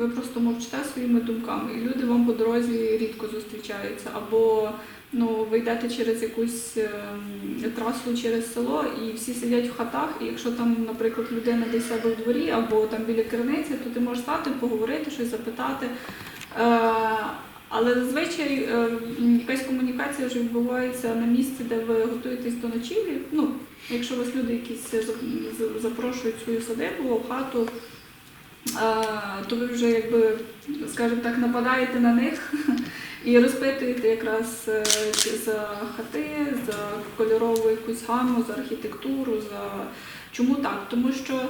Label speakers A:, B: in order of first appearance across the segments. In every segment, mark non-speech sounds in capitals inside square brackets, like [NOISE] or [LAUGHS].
A: ви просто мовчите своїми думками, і люди вам по дорозі рідко зустрічаються. Або ну, ви йдете через якусь ем, трасу через село, і всі сидять в хатах, і якщо там, наприклад, людина десь себе в дворі або там біля криниці, то ти можеш стати, поговорити, щось запитати. Е, але зазвичай е, якась комунікація вже відбувається на місці, де ви готуєтесь до ночівлі. Ну, якщо вас люди якісь за- запрошують свою садибу, хату, е, то ви вже якби, скажімо так, нападаєте на них [LAUGHS] і розпитуєте якраз е, за хати, за кольорову якусь гаму, за архітектуру, за чому так? Тому що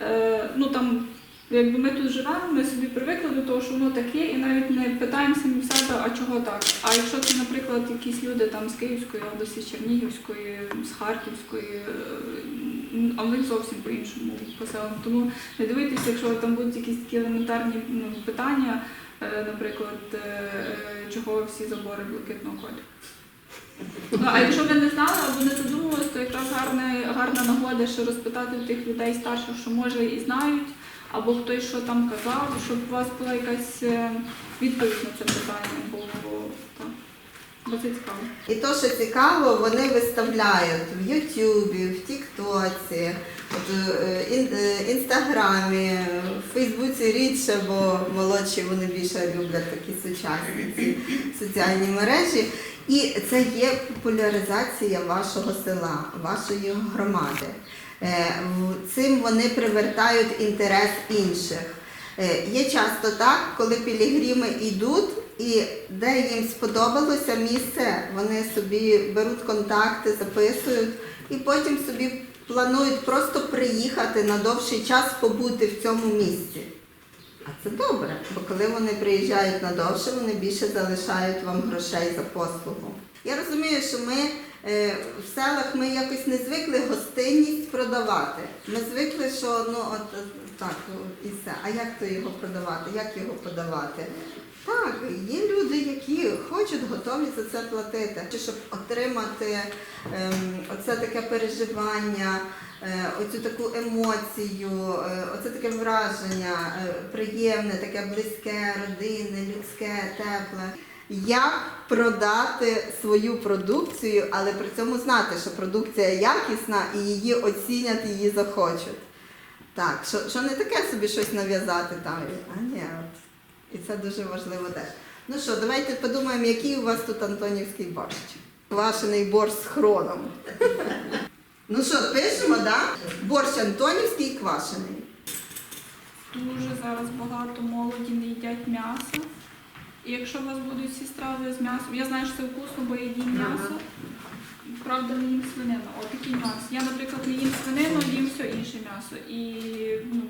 A: е, ну там. Якби ми тут живемо, ми собі привикли до того, що воно так є, і навіть не питаємо самі себе, а чого так. А якщо це, наприклад, якісь люди там з Київської області, з Чернігівської, з Харківської, е, а в них зовсім по-іншому поселено. Тому не дивитися, якщо там будуть якісь такі елементарні ну, питання, е, наприклад, е, е, чого всі забори блакитного кольору. Ну, а якщо ви не знали або не задумувалися, то якраз гарна, гарна нагода ще розпитати тих людей старших, що може і знають, або хтось що там казав, щоб у вас була якась відповідь на це питання,
B: І то, що цікаво, вони виставляють в Ютубі, в Тіктоці, е, е, Інстаграмі, в Фейсбуці рідше, бо молодші вони більше люблять такі сучасні ці соціальні мережі. І це є популяризація вашого села, вашої громади. Е, Цим вони привертають інтерес інших. Є часто так, коли пілігрими йдуть, і де їм сподобалося місце, вони собі беруть контакти, записують і потім собі планують просто приїхати на довший час побути в цьому місці. А це добре, бо коли вони приїжджають на довше, вони більше залишають вам грошей за послугу. Я розумію, що ми е, в селах ми якось не звикли гостинність продавати. Ми звикли, що ну от так і все. А як то його продавати? Як його подавати? Так, є люди, які хочуть, готові за це платити. Щоб отримати ем, оце таке переживання, е, оцю таку емоцію, е, оце таке враження е, приємне, таке близьке, родинне, людське, тепле. Як продати свою продукцію, але при цьому знати, що продукція якісна і її оцінять, її захочуть. Так, що, що не таке собі щось нав'язати там. А ні, от. І це дуже важливо теж. Ну що, давайте подумаємо, який у вас тут Антонівський борщ. Квашений борщ з хроном. Ну що, пишемо, так? Да? Борщ Антонівський квашений.
A: Дуже зараз багато молоді не їдять м'ясо. І якщо у вас будуть всі страви з м'ясом, я знаю, що це вкусно, бо я їм м'ясо. Правда, не їм свинину. О, такий нюанс. Я, наприклад, не їм свинину, їм все інше м'ясо. І, ну,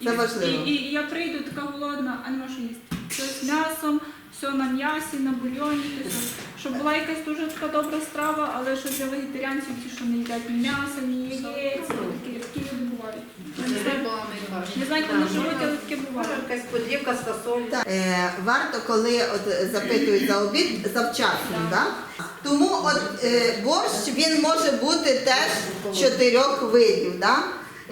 A: і,
B: важливо.
A: І, і, і я прийду така голодна, а нема що їсти. Все з м'ясом, все на м'ясі, на бульйоні, все. щоб була якась дуже така добра страва, але що для вегетаріанців, ті, що не їдять ні м'яса, ні яєць, такі, люди бувають. Не знаю, Не знаю, як вони живуть, але таке буває.
C: Якась подрівка з фасолі.
B: Е, варто, коли от запитують за обід, завчасно, да? Тому от е, борщ він може бути теж чотирьох видів. Да?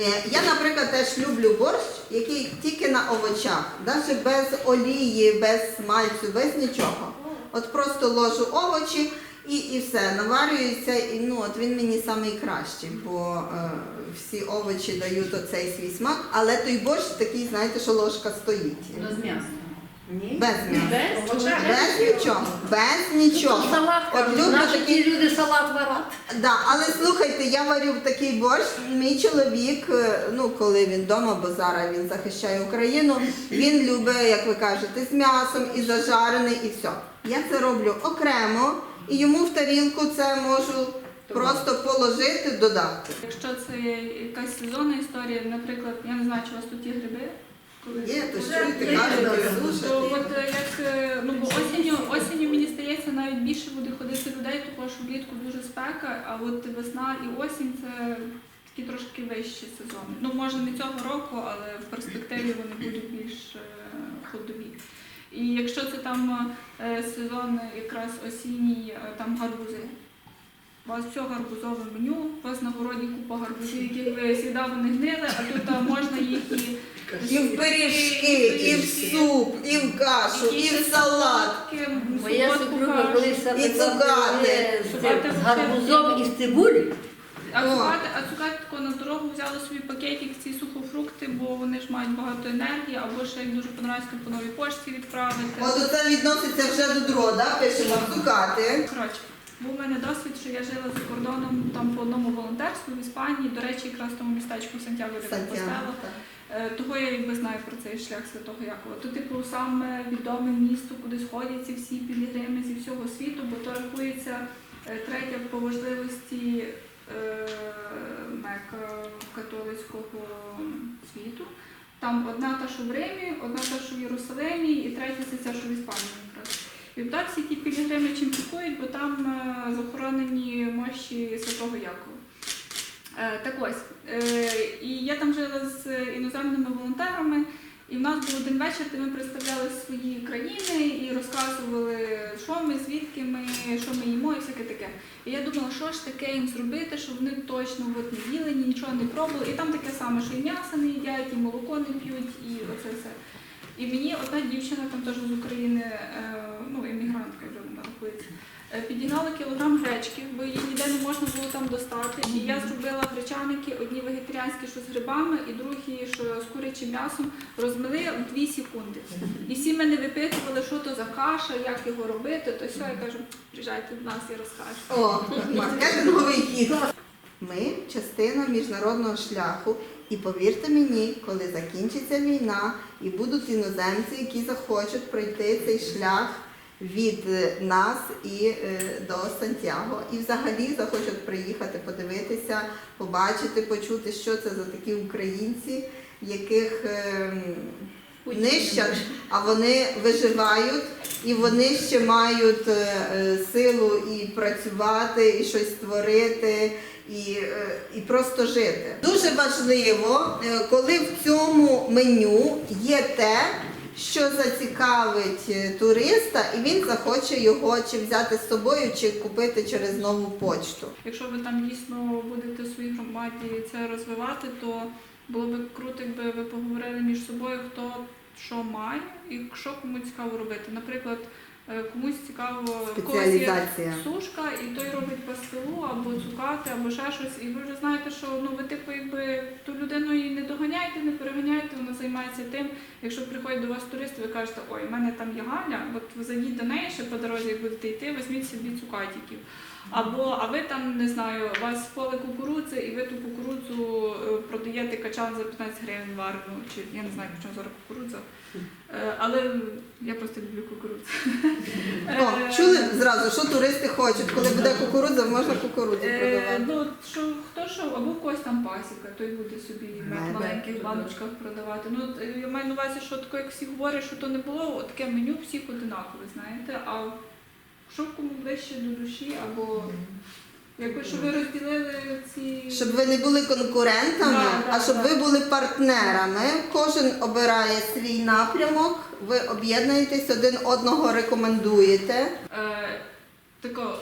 B: Е, я, наприклад, теж люблю борщ, який тільки на овочах, навіть без олії, без смальцю, без нічого. От просто ложу овочі і, і все, наварюється, і ну от він мені найкращий, бо е, всі овочі дають оцей свій смак, але той борщ такий, знаєте, що ложка стоїть.
C: Ну, з м'ясом. Ні.
B: Без м'яса.
C: Без?
B: Без нічого, без нічого.
C: Салат,
B: От люблю
C: наші ті люди салат варять.
B: Да, але слухайте, я варю такий борщ. Мій чоловік, е, ну коли він вдома, бо зараз він захищає Україну, він любить, як ви кажете, з м'ясом і зажарений, і все. Я це роблю окремо, і йому в тарілку це можу просто положити, додати.
A: Якщо це якась сезонна історія, наприклад, я не знаю, чи у вас тут є гриби.
B: Є, то
C: Вже
B: чуєте,
C: є,
B: кажуть,
C: добре.
A: То
B: слушайте.
A: от е, як е, ну бо осінню, осінню мені здається, навіть більше буде ходити людей, тому що влітку дуже спека, а от весна і осінь це такі трошки вищі сезони. Ну може не цього року, але в перспективі вони будуть більш е, ходові. І якщо це там сезон якраз осінній, там гарбузи. У вас все гарбузове меню, у вас на городі купа гарбузів, які ви завжди вони гнили, а тут можна їх і
B: І в пиріжки, і в суп, і в кашу, і в салат.
C: Моя супруга колись
B: І цукати.
C: з гарбузом і з цибулі.
A: А цукати, а на дорогу взяли собі пакетик ці сухофрукти, бо вони ж мають багато енергії, або ще як дуже подобається по новій пошті відправити.
B: От це відноситься вже до другого, да? пишемо цукати.
A: Коротше, був у мене досвід, що я жила за кордоном там по одному волонтерству в Іспанії, до речі, якраз в тому містечку Сантьяго де Компостела. Е, Того я якби знаю про цей шлях Святого Якова. То, типу, саме відоме місто, куди сходяться всі пілігрими зі всього світу, бо то рахується е, третя по важливості е, мека католицького світу. Там одна та, що в Римі, одна та, що в Єрусалимі, і третя це ця, що в Іспанії якраз. І так всі ті пілігрими чим пікують, бо там захоронені мощі Святого Якова. Е, Так ось, е, і я там жила з іноземними волонтерами, і в нас був один вечір, де ми представляли свої країни і розказували, що ми, звідки ми, що ми їмо і всяке таке. І я думала, що ж таке їм зробити, щоб вони точно от не їли, нічого не пробували. І там таке саме, що і м'ясо не їдять, і молоко не п'ють, і оце все. І мені одна дівчина там теж з України, е, ну, емігрантка вже вона підігнала кілограм гречки, бо її ніде не можна було там достати. Я гречаники, одні вегетаріанські, що з грибами, і другі, що з курячим м'ясом, розмили в 2 секунди. І всі мене випитували, що то за каша, як його робити, то все, я кажу, приїжджайте до нас і розкажу.
B: О, маркетинговий хід. Ми частина міжнародного шляху, і повірте мені, коли закінчиться війна і будуть іноземці, які захочуть пройти цей шлях від е, нас і е, до Сантьяго, і взагалі захочуть приїхати, подивитися, побачити, почути, що це за такі українці, яких ем, нищать, а вони виживають, і вони ще мають е, е, силу і працювати, і щось створити, і, е, і просто жити. Дуже важливо, е, коли в цьому меню є те, що зацікавить е, туриста, і він захоче його чи взяти з собою, чи купити через нову почту.
A: Якщо ви там дійсно будете в своїй громаді це розвивати, то було б круто, якби ви поговорили між собою, хто що має і що кому цікаво робити. Наприклад, комусь цікаво в когось є
B: Спеціалізація.
A: сушка, і той робить пастилу або цукати, або ще щось. І ви вже знаєте, що ну ви типу, якби ту людину її не доганяєте, не переганяєте, вона займається тим. Якщо приходять до вас туристи, ви кажете, ой, в мене там є Галя, от ви зайдіть до неї ще по дорозі, як будете йти, візьміть собі цукатиків. Або а ви там не знаю, у вас поле кукурудзи, і ви ту кукурудзу е, продаєте качан за 15 гривень варену, чи я не знаю, по чому зараз кукурудза. Е, Але я просто люблю кукурудзу.
B: О,
A: Е,
B: чули зразу, що туристи хочуть, коли буде кукурудза, можна кукурудзу продавати.
A: ну, що, хто що, або в когось там пасіка, той буде собі в маленьких баночках продавати. Ну, я маю на увазі, що таке, як всі говорять, що то не було, таке меню всіх одинакове, знаєте. А що кому ближче до душі, або якби щоб ви розділили ці.
B: Щоб ви не були конкурентами,
A: Да, да,
B: а щоб
A: да.
B: ви були партнерами. Кожен обирає свій напрямок, ви об'єднуєтесь, один одного рекомендуєте.
A: Е, тако,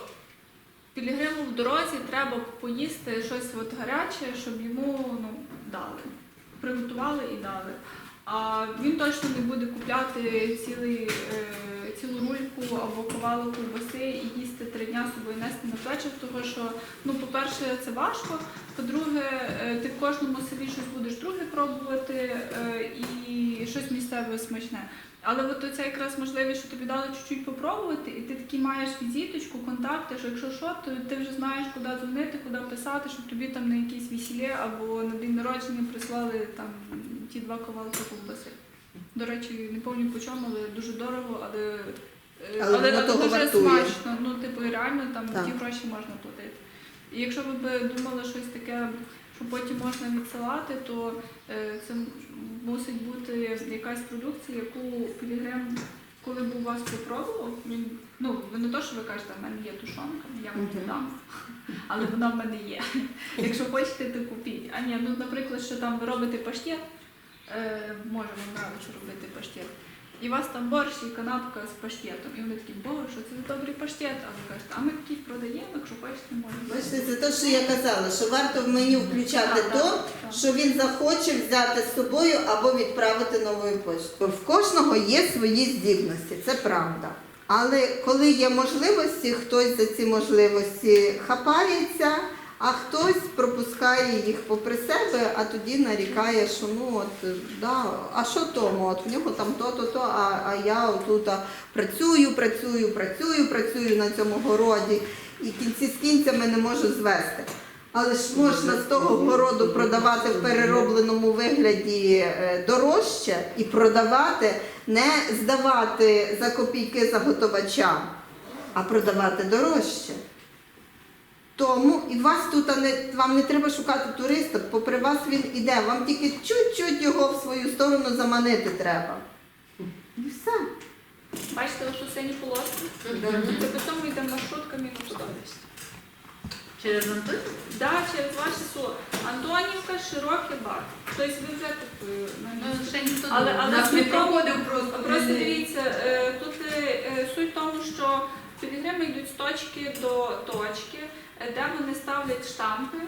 A: пілігриму в дорозі треба поїсти щось от гаряче, щоб йому ну, дали. Приготували і дали. А він точно не буде купляти цілий, е, цілу рульку або ковалу ковбаси і їсти три дня собою нести на плечах, тому що, ну, по-перше, це важко. По-друге, е, ти в кожному селі щось будеш друге пробувати е, і щось місцеве смачне. Але от оце якраз можливість, що тобі дали чуть-чуть попробувати, і ти такі маєш візиточку, контакти, що якщо що, то ти вже знаєш, куди дзвонити, куди писати, щоб тобі там на якісь весілля або на день народження прислали там ті два ковалки ковбаси. До речі, не пам'ятаю по чому, але дуже дорого, але, е,
B: Але воно того
A: дуже
B: вартує.
A: смачно. Ну, типу, реально там
B: Так.
A: ті гроші можна платити. І якщо ви б думали щось таке, що потім можна відсилати, то е, це мусить бути якась продукція, яку Пілігрим, коли б у вас попробував, він ну ви не то, що ви кажете, в мене є тушонка, я вам не дам, але вона в мене є. [LAUGHS] Якщо хочете, то купіть. А ні, ну наприклад, що там ви робите паштет, е, може вам робити паштет. І у вас там борщ і канапка з паштетом. І вони такі, боже, що це за добрий паштет. А ви кажете, а ми такі продаємо, якщо хочете, можемо.
B: Бачите, це те, що я казала, що варто в меню включати
A: Так,
B: то,
A: так, так.
B: що він захоче взяти з собою або відправити новою поштою. В кожного є свої здібності, це правда. Але коли є можливості, хтось за ці можливості хапається, а хтось пропускає їх попри себе, а тоді нарікає, що ну от да, а що тому? От в нього там то-то, то, а, а я отут працюю, працюю, працюю, працюю на цьому городі і кінці з кінцями не можу звести. Але ж можна з того городу продавати в переробленому вигляді е, дорожче і продавати, не здавати за копійки заготовачам, а продавати дорожче. Тому і вас тут не, вам не треба шукати туриста, попри вас він іде, вам тільки чуть-чуть його в свою сторону заманити треба. І все.
A: Бачите, що сині полоски? Це по цьому йде маршрутка мінус 100.
C: Через Антон?
A: Да, через ваше село. Антонівка, широкий бар. Тобто ви вже тут е,
C: Ну, ще ніхто
A: Але, але
C: нас не проходив просто.
A: Просто дивіться, е, тут е, е, суть в тому, що пілігрими йдуть з точки до точки, де вони ставлять штампи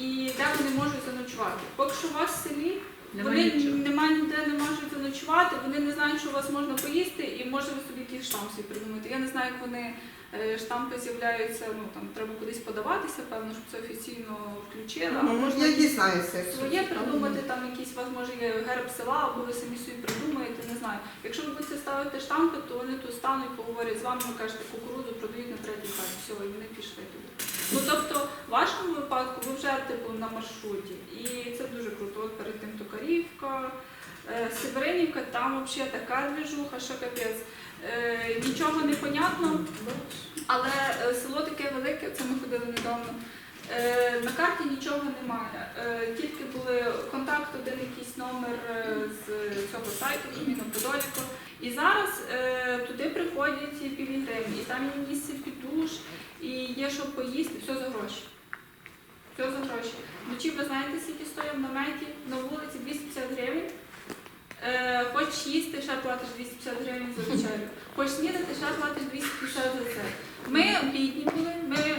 A: і де вони можуть заночувати. Поки що у вас в селі
C: Немає
A: вони
C: нічого.
A: нема ніде не можуть заночувати, вони не знають, що у вас можна поїсти, і може ви собі якийсь штамп собі придумати. Я не знаю, як вони штампи з'являються, ну там треба кудись подаватися, певно, щоб це офіційно включили. А можна
B: Я дізнаюся.
A: своє придумати, там якийсь у вас може є герб села, або ви самі собі придумаєте, не знаю. Якщо ви будете ставити штампи, то вони тут стануть, поговорять з вами, ви кажете, кукурудзу продають на третій хаті, все, і вони пішли туди. Ну тобто, в вашому випадку ви вже типу на маршруті, і це дуже круто. От перед тим Токарівка, е, Северинівка, там взагалі така двіжуха, що капець. Е, нічого не понятно, але е, село таке велике, це ми ходили недавно. Е, На карті нічого немає. Е, Тільки були контакт, один якийсь номер е, з цього сайту, Каміно І зараз е, туди приходять пілігрими, і там є місце під душ, і є що поїсти, все за гроші. Все за гроші. Вночі ви знаєте, скільки стоїть в наметі на вулиці 250 гривень. Е, хочеш їсти, ще платиш 250 гривень за вечерю. Хочеш снідати, ще платиш 250 за це. Ми бідні були, ми, е,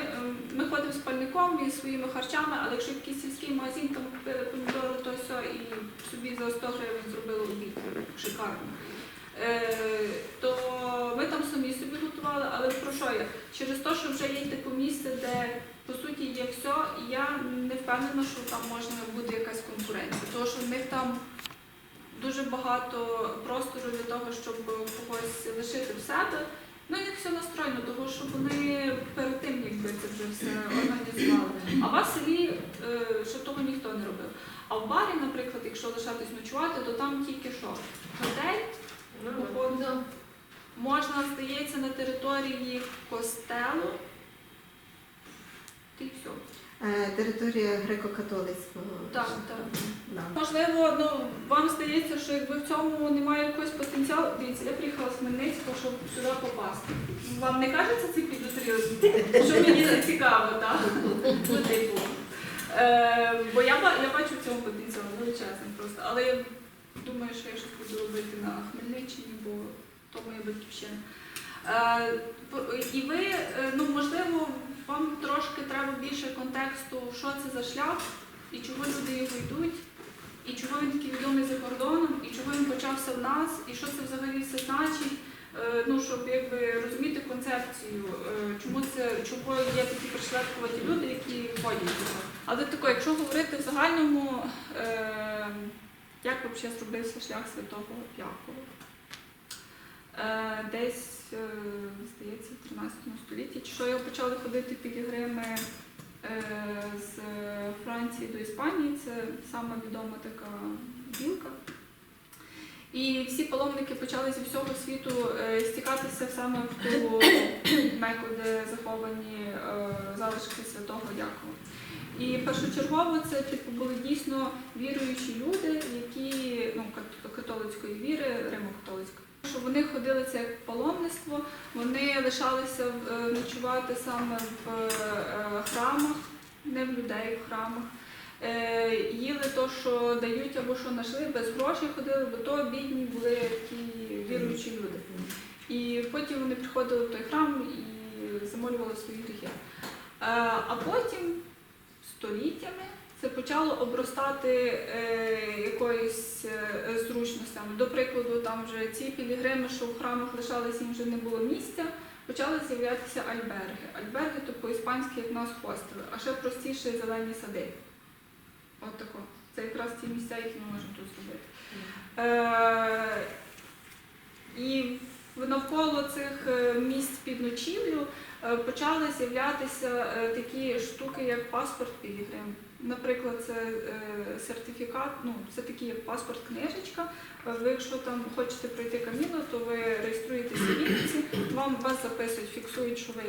A: ми ходимо з пальником і своїми харчами, але якщо якийсь сільський магазин, там купили помідори, то все, і собі за 100 гривень зробили обід. Шикарно. Е, то ми там самі собі готували, але про що я? Через те, що вже є типу місце, де по суті є все, я не впевнена, що там можна буде якась конкуренція. Тому що в них там дуже багато простору для того, щоб когось лишити в себе. Ну, них все настроєно, тому що вони перед тим, якби це вже все організували. А в вас селі е, ще того ніхто не робив. А в барі, наприклад, якщо лишатись ночувати, то там тільки що? Готель, походу. Можна, здається, на території костелу. Ти все.
B: Е, Територія греко-католицького.
A: Так, так.
B: Да.
A: Можливо, ну вам здається, що якби в цьому немає якогось потенціалу. Дивіться, я приїхала з Хмельницького, щоб сюди попасти. Вам не кажеться це підозріло? Що мені це цікаво, так? Ну, типу. Е, бо я, я бачу в цьому потенціал величезний просто. Але я думаю, що я щось буду робити на Хмельниччині, бо то моя батьківщина. Е, і ви, е, ну можливо, вам трошки треба більше контексту, що це за шлях і чого люди його йдуть, і чого він такий відомий за кордоном, і чого він почався в нас, і що це взагалі все значить. Е, Ну, щоб якби розуміти концепцію, е, чому це чого є такі пришвидкуваті люди, які ходять. Але тако, якщо говорити в загальному, е, як взагалі зробився шлях Святого Якова? Е, Десь, е, здається, в 13 столітті, чи що його почали ходити пілігрими е, з Франції до Іспанії, це сама відома така білка. І всі паломники почали зі всього світу е, стікатися саме в ту [COUGHS] меку, де заховані е, залишки святого Якова. І першочергово це типу були дійсно віруючі люди, які ну католицької віри, римо-католицької. Що вони ходили це як паломництво, вони лишалися е, ночувати саме в е, храмах, не в людей в храмах. Е, їли то, що дають або що знайшли, без грошей ходили, бо то бідні були такі віруючі люди. І потім вони приходили в той храм і замолювали свої гріхи. А потім століттями це почало обростати е, якоюсь е, зручностями. До прикладу, там вже ці пілігрими, що в храмах лишалися, їм вже не було місця. Почали з'являтися альберги. Альберги то по-іспанськи як нас хостели, а ще простіше зелені сади. От тако. Це якраз ті місця, які ми можемо тут зробити. Е, і навколо цих е, місць під ночівлю почали з'являтися такі штуки, як паспорт Пілігрим. Наприклад, це е, сертифікат, ну це такий як паспорт книжечка. Е, Ви, якщо там хочете пройти каміно, то ви реєструєтеся в Вінниці, вам вас записують, фіксують, що ви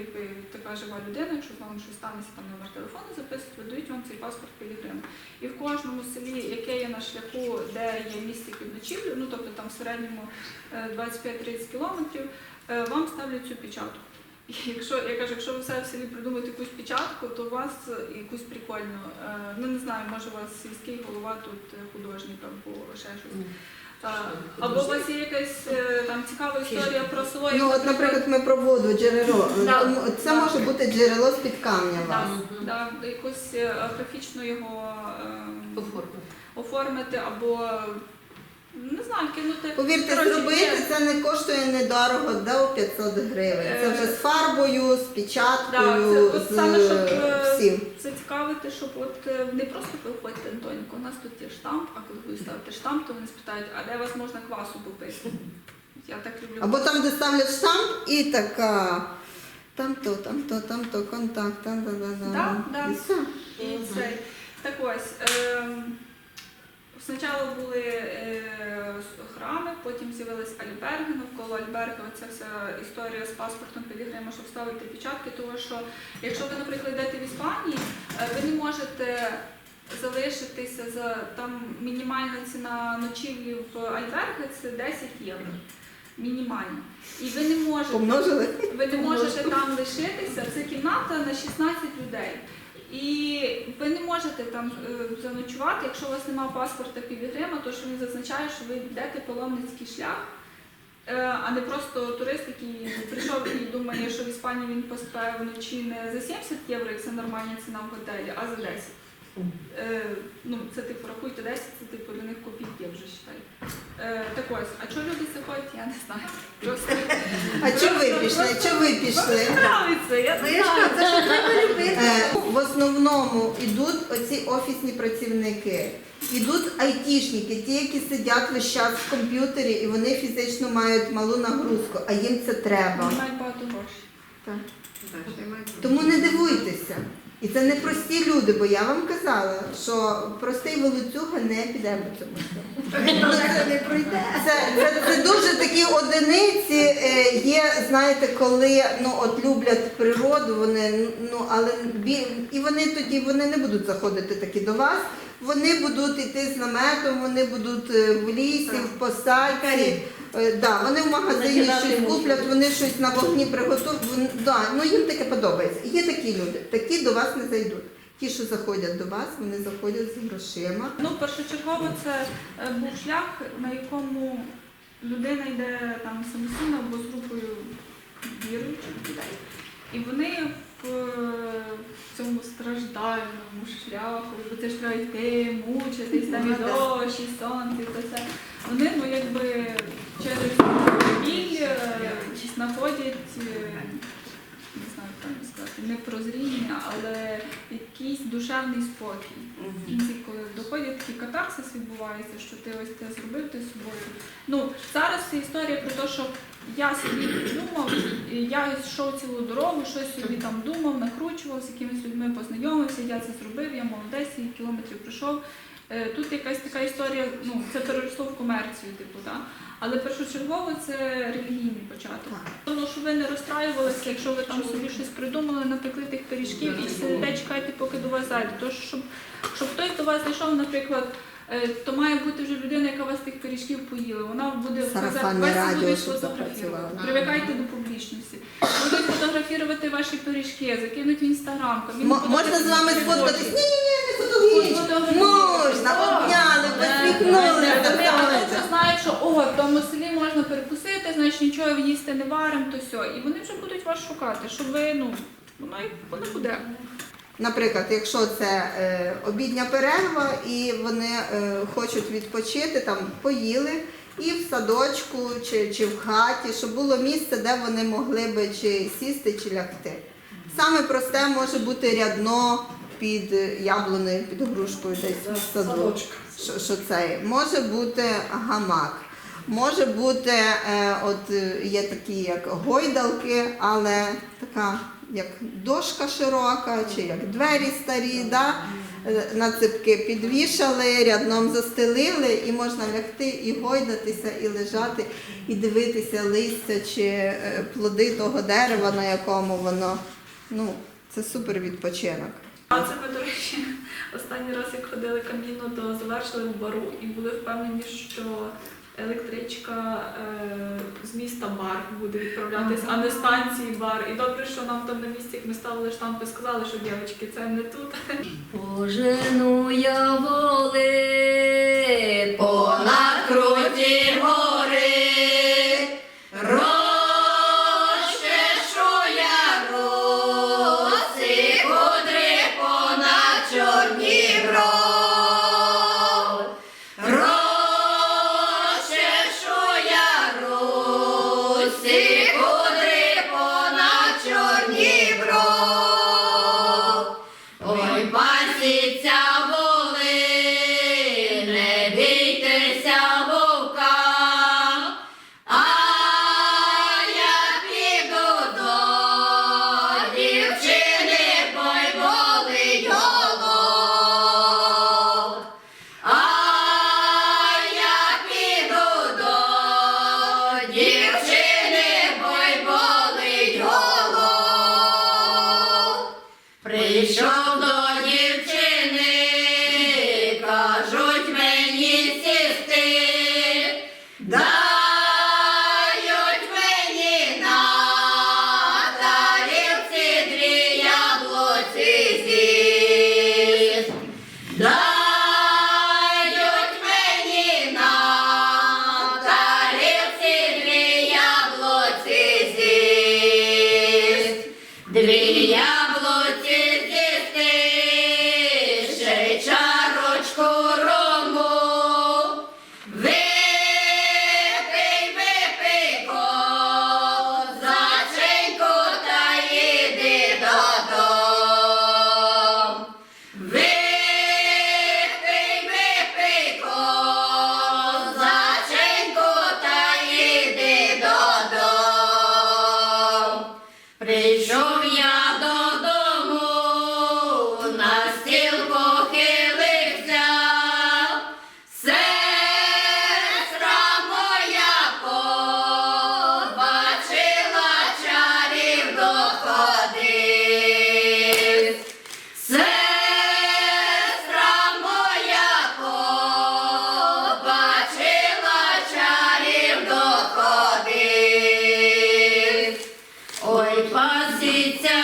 A: така жива людина, якщо з вами щось станеться, там номер телефону записують, видають вам цей паспорт Пілігрим. І в кожному селі, яке є на шляху, де є місце під ночівлю, ну тобто там в середньому е, 25-30 кілометрів, е, вам ставлять цю печатку. Якщо я кажу, якщо ви все в селі придумаєте якусь печатку, то у вас е, якусь прикольну, е, ну не знаю, може у вас сільський голова тут е, художник або ще щось. Або у вас є якась там цікава історія про село.
B: Ну, от, наприклад, ми про воду, джерело. Це може бути джерело камня вас.
A: да, да, якось е, графічно його е,
C: Оформити.
A: оформити або не знаю, кинути.
B: Повірте,
A: Коротше,
B: зробити
A: є-
B: це не коштує недорого, до 500 гривень. Це вже з фарбою, з
A: Да,
B: печаткою,
A: це
B: з
A: саме, щоб е,
B: всім.
A: зацікавити, щоб от е, не просто виходьте, Антоніко, у нас тут є штамп, а коли ви ставите штамп, то вони спитають, а де вас можна квасу попити? Я так люблю.
B: Або там, де ставлять штамп, і така. Там то, там то, там то, контакт, там да, да, да.
A: Да, да.
B: І все.
A: І цей. Так ось. ем, Спочатку були е, храми, потім з'явились альберги, навколо альберги оця вся історія з паспортом Пілігрима, щоб ставити печатки, тому що якщо ви, наприклад, йдете в Іспанії, е, ви не можете залишитися за там мінімальна ціна ночівлі в альберги це 10 євро. Мінімально. І ви не можете
B: Помножили?
A: ви не можете там лишитися. Це кімната на 16 людей. І ви не можете там е, заночувати, якщо у вас немає паспорта Пілігрима, то що він зазначає, що ви йдете паломницький шлях, е, а не просто турист, який прийшов і думає, що в Іспанії він поспе вночі не за 70 євро, як це нормальна ціна в готелі, а за 10. Е, ну, це типу рахуйте 10, це типу для них копійки вже считай. Е, так ось, а чого люди це я не знаю. Просто
B: А чого ви пішли? Чого ви пішли?
A: нравиться, я
C: Ну
A: не знаю.
C: це що треба любити.
B: Е, В основному йдуть оці офісні працівники, йдуть айтішники, ті, які сидять весь час в комп'ютері і вони фізично мають малу нагрузку, а їм це треба.
A: Вони мають багато грошей.
B: Так. Тому не дивуйтеся. І це не прості люди, бо я вам казала, що простий волоцюга не піде в цьому. Це, це, це дуже такі одиниці е, є, знаєте, коли ну от люблять природу, вони ну але і вони тоді вони не будуть заходити такі до вас. Вони будуть йти з наметом, вони будуть е, в лісі, в посадці. Е, Да, вони в магазині
C: Накидати
B: щось
C: мусор.
B: куплять, вони щось на вогні приготують. Вон- Да, ну їм таке подобається. Є такі люди, такі до вас не зайдуть. Ті, що заходять до вас, вони заходять з грошима.
A: Ну, першочергово це е, був шлях, на якому людина йде там самостійно або з групою віруючих людей. І вони в е, цьому страждальному шляху, бо це ж треба йти, мучитись, там і дощ, і сонце, і це все. Вони ну якби через біль е, знаходять. е, Не знаю, як правильно сказати, не прозріння, але якийсь душевний спокій. В кінці, коли доходять такі катарсис відбувається, що ти ось це зробив ти собою. Ну зараз це історія про те, що я собі думав, я йшов цілу дорогу, щось собі там думав, накручував, з якимись людьми познайомився, я це зробив, я молодець, кілометрів пройшов. Е, Тут якась така історія, ну це переросло в комерцію, типу, так. Але першочергово це релігійний початок. Тому що ви не розстраювалися, якщо ви там собі щось придумали, напекли тих пиріжків і сидите, чекайте, поки до вас зайде. Тож, щоб, щоб хтось до вас зайшов, наприклад, е, то має бути вже людина, яка вас тих пиріжків поїла. Вона буде
B: Сарафанне
A: вас будуть фотографувати. Привикайте до публічності. Будуть фотографувати ваші пиріжки, закинуть в інстаграм.
B: можна з вами сфоткатись? Ні, Можна, обняли, посміхнулися.
A: вони знають, що о,
D: в тому селі можна перекусити, значить нічого їсти не варимо, то все. І вони вже будуть вас шукати, щоб ви, ну, воно, й- воно буде.
B: Наприклад, якщо це е, обідня перерва і вони е, хочуть відпочити, там поїли і в садочку чи, чи в хаті, щоб було місце, де вони могли би чи сісти, чи лягти. Саме просте може бути рядно під яблуною, під грушкою десь в саду. Що, що це? Може бути гамак. Може бути, е, от е, є такі як гойдалки, але така як дошка широка, чи як двері старі, да? е, на ципки підвішали, рядном застелили, і можна лягти і гойдатися, і лежати, і дивитися листя чи е, плоди того дерева, на якому воно. Ну, це супер відпочинок.
A: А це ми, до речі, [LAUGHS] останній раз, як ходили каміно, то завершили в бару і були впевнені, що електричка е, з міста бар буде відправлятись, а не станції бар. І добре, що нам там на місці, як ми ставили штампи, сказали, що дівчатки, це не тут. [LAUGHS]
E: Пожену я воли понад круті гори. Лисиця